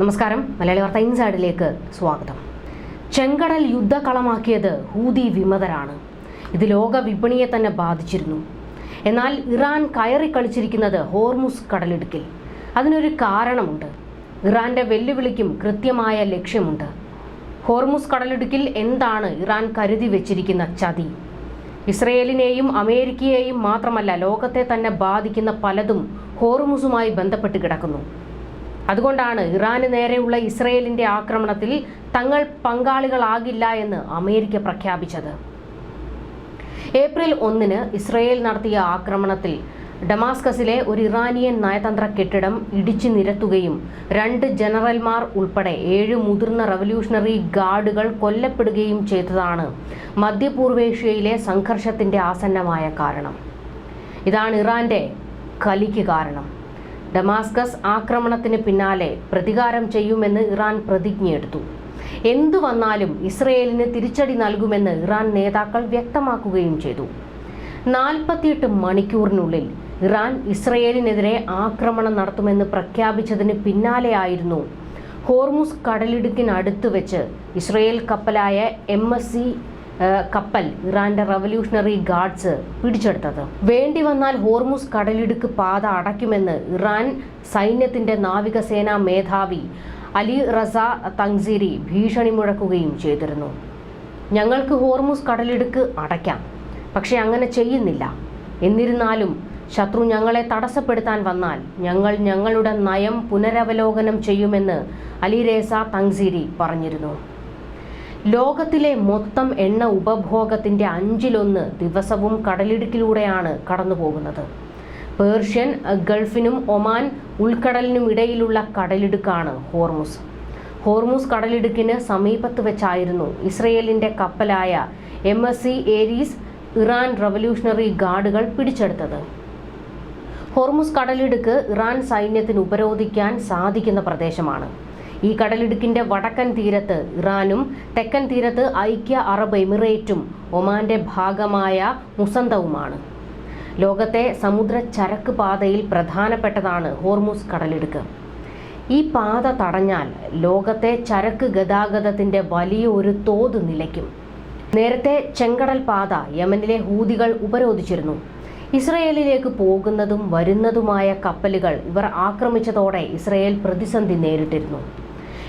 നമസ്കാരം. മലയാളി വാർത്ത ഇൻസൈഡിലേക്ക് സ്വാഗതം. ചെങ്കടൽ യുദ്ധകളമാക്കിയത് ഹൂതി വിമതരാണ്. ഇത് ലോക വിപണിയെ തന്നെ ബാധിച്ചിരുന്നു. എന്നാൽ ഇറാൻ കയറി കളിച്ചിരിക്കുന്നത് ഹോർമുസ് കടലിടുക്കിൽ. അതിനൊരു കാരണമുണ്ട്. ഇറാന്റെ വെല്ലുവിളിക്കും കൃത്യമായ ലക്ഷ്യമുണ്ട്. ഹോർമുസ് കടലിടുക്കിൽ എന്താണ് ഇറാൻ കരുതി വെച്ചിരിക്കുന്ന ചതി? ഇസ്രയേലിനെയും അമേരിക്കയെയും മാത്രമല്ല ലോകത്തെ തന്നെ ബാധിക്കുന്ന പലതും ഹോർമുസുമായി ബന്ധപ്പെട്ട് കിടക്കുന്നു. അതുകൊണ്ടാണ് ഇറാന് നേരെയുള്ള ഇസ്രയേലിന്റെ ആക്രമണത്തിൽ തങ്ങൾ പങ്കാളികളാകില്ല എന്ന് അമേരിക്ക പ്രഖ്യാപിച്ചത്. ഏപ്രിൽ ഒന്നിന് ഇസ്രയേൽ നടത്തിയ ആക്രമണത്തിൽ ഡമാസ്കസിലെ ഒരു ഇറാനിയൻ നയതന്ത്ര കെട്ടിടം ഇടിച്ചു നിരത്തുകയും രണ്ട് ജനറൽമാർ ഉൾപ്പെടെ ഏഴ് മുതിർന്ന റവല്യൂഷണറി ഗാർഡുകൾ കൊല്ലപ്പെടുകയും ചെയ്തതാണ് മധ്യപൂർവേഷ്യയിലെ സംഘർഷത്തിന്റെ ആസന്നമായ കാരണം. ഇതാണ് ഇറാന്റെ കലിക്ക് കാരണം. ഡമാസ്കസ് ആക്രമണത്തിന് പിന്നാലെ പ്രതികാരം ചെയ്യുമെന്ന് ഇറാൻ പ്രതിജ്ഞയെടുത്തു. എന്തു വന്നാലും ഇസ്രയേലിന് തിരിച്ചടി നൽകുമെന്ന് ഇറാൻ നേതാക്കൾ വ്യക്തമാക്കുകയും ചെയ്തു. നാൽപ്പത്തിയെട്ട് മണിക്കൂറിനുള്ളിൽ ഇറാൻ ഇസ്രയേലിനെതിരെ ആക്രമണം നടത്തുമെന്ന് പ്രഖ്യാപിച്ചതിന് പിന്നാലെയായിരുന്നു ഹോർമുസ് കടലിടുക്കിനടുത്ത് വെച്ച് ഇസ്രയേൽ കപ്പലായ എം എസ് സി കപ്പൽ ഇറാന്റെ റവല്യൂഷണറി ഗാർഡ്സ് പിടിച്ചെടുത്തത്. വേണ്ടി വന്നാൽ ഹോർമുസ് കടലിടുക്ക് പാത അടയ്ക്കുമെന്ന് ഇറാൻ സൈന്യത്തിന്റെ നാവികസേനാ മേധാവി അലി റസ തങ്സീരി ഭീഷണി മുഴക്കുകയും ചെയ്തിരുന്നു. ഞങ്ങൾക്ക് ഹോർമുസ് കടലിടുക്ക് അടയ്ക്കാം പക്ഷെ അങ്ങനെ ചെയ്യുന്നില്ല. എന്നിരുന്നാലും ശത്രു ഞങ്ങളെ തടസ്സപ്പെടുത്താൻ വന്നാൽ ഞങ്ങൾ ഞങ്ങളുടെ നയം പുനരവലോകനം ചെയ്യുമെന്ന് അലിരേസ തങ്സീരി പറഞ്ഞിരുന്നു. ലോകത്തിലെ മൊത്തം എണ്ണ ഉപഭോഗത്തിന്റെ അഞ്ചിലൊന്ന് ദിവസവും കടലിടുക്കിലൂടെയാണ് കടന്നുപോകുന്നത്. പേർഷ്യൻ ഗൾഫിനും ഒമാൻ ഉൾക്കടലിനും ഇടയിലുള്ള കടലിടുക്കാണ് ഹോർമുസ്. ഹോർമുസ് കടലിടുക്കിന് സമീപത്ത് വെച്ചായിരുന്നു ഇസ്രയേലിന്റെ കപ്പലായ M S C Aries Iran revolutionary ഗാർഡുകൾ പിടിച്ചെടുത്തത്. ഹോർമുസ് കടലിടുക്ക് ഇറാൻ സൈന്യത്തിന് ഉപരോധിക്കാൻ സാധിക്കുന്ന പ്രദേശമാണ്. ഈ കടലിടുക്കിന്റെ വടക്കൻ തീരത്ത് ഇറാനും തെക്കൻ തീരത്ത് ഐക്യ അറബ് എമിറേറ്റും ഒമാന്റെ ഭാഗമായ മുസന്തവുമാണ്. ലോകത്തെ സമുദ്ര ചരക്ക് പാതയിൽ പ്രധാനപ്പെട്ടതാണ് ഹോർമുസ് കടലിടുക്ക്. ഈ പാത തടഞ്ഞാൽ ലോകത്തെ ചരക്ക് ഗതാഗതത്തിന്റെ വലിയൊരു തോത് നിലയ്ക്കും. നേരത്തെ ചെങ്കടൽ പാത യമനിലെ ഹൂതികൾ ഉപരോധിച്ചിരുന്നു. ഇസ്രയേലിലേക്ക് പോകുന്നതും വരുന്നതുമായ കപ്പലുകൾ ഇവർ ആക്രമിച്ചതോടെ ഇസ്രയേൽ പ്രതിസന്ധി നേരിട്ടിരുന്നു.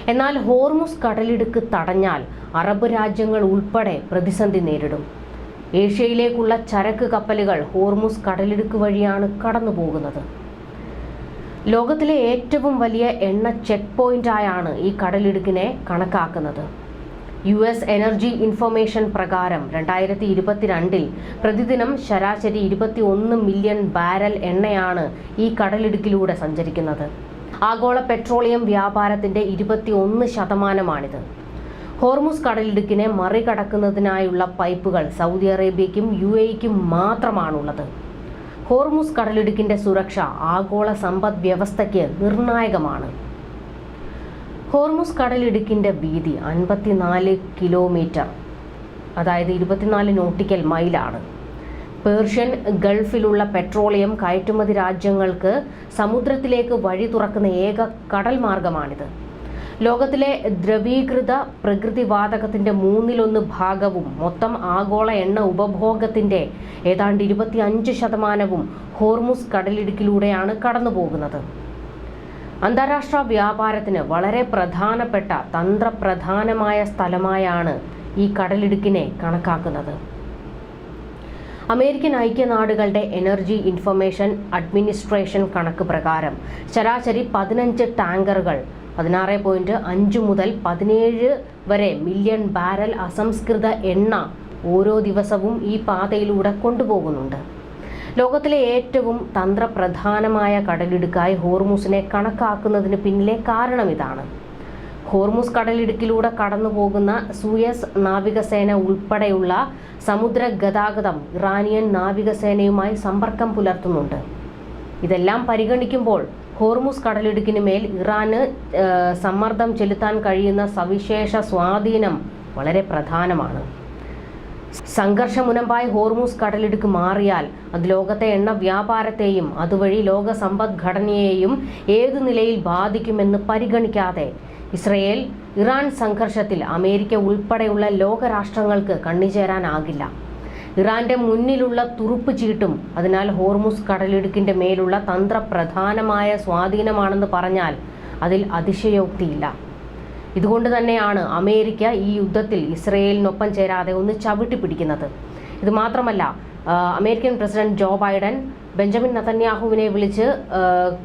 എന്നാൽ ഹോർമുസ് കടലിടുക്ക് തടഞ്ഞാൽ അറബ് രാജ്യങ്ങൾ ഉൾപ്പെടെ പ്രതിസന്ധി നേരിടും. ഏഷ്യയിലേക്കുള്ള ചരക്ക് കപ്പലുകൾ ഹോർമുസ് കടലിടുക്ക് വഴിയാണ് കടന്നു പോകുന്നത് ലോകത്തിലെ ഏറ്റവും വലിയ എണ്ണ ചെക്ക് പോയിന്റായാണ് ഈ കടലിടുക്കിനെ കണക്കാക്കുന്നത്. യു എസ് എനർജി ഇൻഫർമേഷൻ പ്രകാരം രണ്ടായിരത്തി ഇരുപത്തിരണ്ടിൽ പ്രതിദിനം ശരാശരി ഇരുപത്തി ഒന്ന് മില്യൺ ബാരൽ എണ്ണയാണ് ഈ കടലിടുക്കിലൂടെ സഞ്ചരിക്കുന്നത്. ആഗോള പെട്രോളിയം വ്യാപാരത്തിന്റെ ഇരുപത്തി ഒന്ന് ശതമാനമാണിത്. ഹോർമുസ് കടലിടുക്കിനെ മറികടക്കുന്നതിനായുള്ള പൈപ്പുകൾ സൗദി അറേബ്യയ്ക്കും യു എക്കും മാത്രമാണുള്ളത്. ഹോർമുസ് കടലിടുക്കിന്റെ സുരക്ഷ ആഗോള സമ്പദ് വ്യവസ്ഥയ്ക്ക് നിർണായകമാണ്. ഹോർമുസ് കടലിടുക്കിന്റെ വീതി അൻപത്തിനാല് കിലോമീറ്റർ അതായത് ഇരുപത്തിനാല് നോട്ടിക്കൽ മൈലാണ്. പേർഷ്യൻ ഗൾഫിലുള്ള പെട്രോളിയം കയറ്റുമതി രാജ്യങ്ങൾക്ക് സമുദ്രത്തിലേക്ക് വഴി തുറക്കുന്ന ഏക കടൽ മാർഗമാണിത്. ലോകത്തിലെ ദ്രവീകൃത പ്രകൃതിവാതകത്തിന്റെ മൂന്നിലൊന്ന് ഭാഗവും മൊത്തം ആഗോള എണ്ണ ഉപഭോഗത്തിന്റെ ഏതാണ്ട് ഇരുപത്തി അഞ്ച് ശതമാനവും ഹോർമുസ് കടലിടുക്കിലൂടെയാണ് കടന്നുപോകുന്നത്. അന്താരാഷ്ട്ര വ്യാപാരത്തിന് വളരെ പ്രധാനപ്പെട്ട തന്ത്രപ്രധാനമായ സ്ഥലമായാണ് ഈ കടലിടുക്കിനെ കണക്കാക്കുന്നത്. അമേരിക്കൻ ഐക്യനാടുകളുടെ എനർജി ഇൻഫർമേഷൻ അഡ്മിനിസ്ട്രേഷൻ കണക്ക് പ്രകാരം ശരാശരി പതിനഞ്ച് ടാങ്കറുകൾ പതിനാറ് പോയിന്റ് അഞ്ച് മുതൽ പതിനേഴ് വരെ മില്യൺ ബാരൽ അസംസ്കൃത എണ്ണ ഓരോ ദിവസവും ഈ പാതയിലൂടെ കൊണ്ടുപോകുന്നുണ്ട്. ലോകത്തിലെ ഏറ്റവും തന്ത്രപ്രധാനമായ കടലിടുക്കായി ഹോർമൂസിനെ കണക്കാക്കുന്നതിന് പിന്നിലെ കാരണം ഇതാണ്. ഹോർമുസ് കടലിടുക്കിലൂടെ കടന്നുപോകുന്ന സൂയസ് നാവികസേന ഉൾപ്പെടെയുള്ള സമുദ്ര ഗതാഗതം ഇറാനിയൻ നാവികസേനയുമായി സമ്പർക്കം പുലർത്തുന്നുണ്ട്. ഇതെല്ലാം പരിഗണിക്കുമ്പോൾ ഹോർമുസ് കടലിടുക്കിന് മേൽ ഇറാന് സമ്മർദ്ദം ചെലുത്താൻ കഴിയുന്ന സവിശേഷ സ്വാധീനം വളരെ പ്രധാനമാണ്. സംഘർഷമുനമ്പായി ഹോർമുസ് കടലിടുക്ക് മാറിയാൽ അത് ലോകത്തെ എണ്ണ വ്യാപാരത്തെയും അതുവഴി ലോക സമ്പദ്ഘടനയെയും ഏതു നിലയിൽ ബാധിക്കുമെന്ന് പരിഗണിക്കാതെ ഇസ്രയേൽ ഇറാൻ സംഘർഷത്തിൽ അമേരിക്ക ഉൾപ്പെടെയുള്ള ലോകരാഷ്ട്രങ്ങൾക്ക് കണ്ണിചേരാനാകില്ല. ഇറാന്റെ മുന്നിലുള്ള തുറുപ്പ് ചീട്ടും അതിനാൽ ഹോർമുസ് കടലിടുക്കിന്റെ മേലുള്ള തന്ത്രപ്രധാനമായ സ്വാധീനമാണെന്ന് പറഞ്ഞാൽ അതിൽ അതിശയോക്തിയില്ല. ഇതുകൊണ്ട് തന്നെയാണ് അമേരിക്ക ഈ യുദ്ധത്തിൽ ഇസ്രയേലിനൊപ്പം ചേരാതെ ഒന്ന് ചവിട്ടി പിടിക്കുന്നത് ഇത് മാത്രമല്ല American president Joe Biden Benjamin നതന്യാഹുവിനെ വിളിച്ച്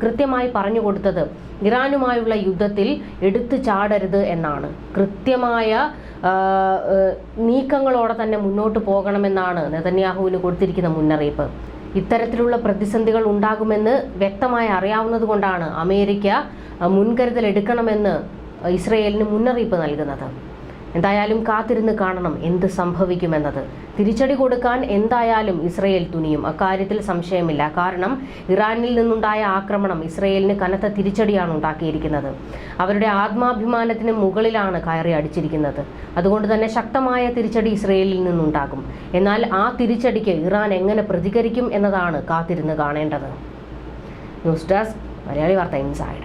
കൃത്യമായി പറഞ്ഞു കൊടുത്തത് ഇറാനുമായുള്ള യുദ്ധത്തിൽ എടുത്തു ചാടരുത് എന്നാണ്. കൃത്യമായ നീക്കങ്ങളോടെ തന്നെ മുന്നോട്ട് പോകണമെന്നാണ് നെതന്യാഹുവിന് കൊടുത്തിരിക്കുന്ന മുന്നറിയിപ്പ്. ഇത്തരത്തിലുള്ള പ്രതിസന്ധികൾ ഉണ്ടാകുമെന്ന് വ്യക്തമായി അറിയാവുന്നതുകൊണ്ടാണ് അമേരിക്ക മുൻകരുതൽ എടുക്കണമെന്ന് ഇസ്രയേലിന് മുന്നറിയിപ്പ് നൽകുന്നത്. എന്തായാലും കാത്തിരുന്ന് കാണണം എന്ത് സംഭവിക്കുമെന്നത്. തിരിച്ചടി കൊടുക്കാൻ എന്തായാലും ഇസ്രയേൽ തുനിയും. അക്കാര്യത്തിൽ സംശയമില്ല. കാരണം ഇറാനിൽ നിന്നുണ്ടായ ആക്രമണം ഇസ്രയേലിന് കനത്ത തിരിച്ചടിയാണ് ഉണ്ടാക്കിയിരിക്കുന്നത്. അവരുടെ ആത്മാഭിമാനത്തിന് മുകളിലാണ് കയറി അടിച്ചിരിക്കുന്നത്. അതുകൊണ്ട് തന്നെ ശക്തമായ തിരിച്ചടി ഇസ്രയേലിൽ നിന്നുണ്ടാകും. എന്നാൽ ആ തിരിച്ചടിക്ക് ഇറാൻ എങ്ങനെ പ്രതികരിക്കും എന്നതാണ് കാത്തിരുന്ന് കാണേണ്ടത്. ന്യൂസ് ഡെസ്ക് മലയാളി വാർത്ത ഇൻസൈഡ്.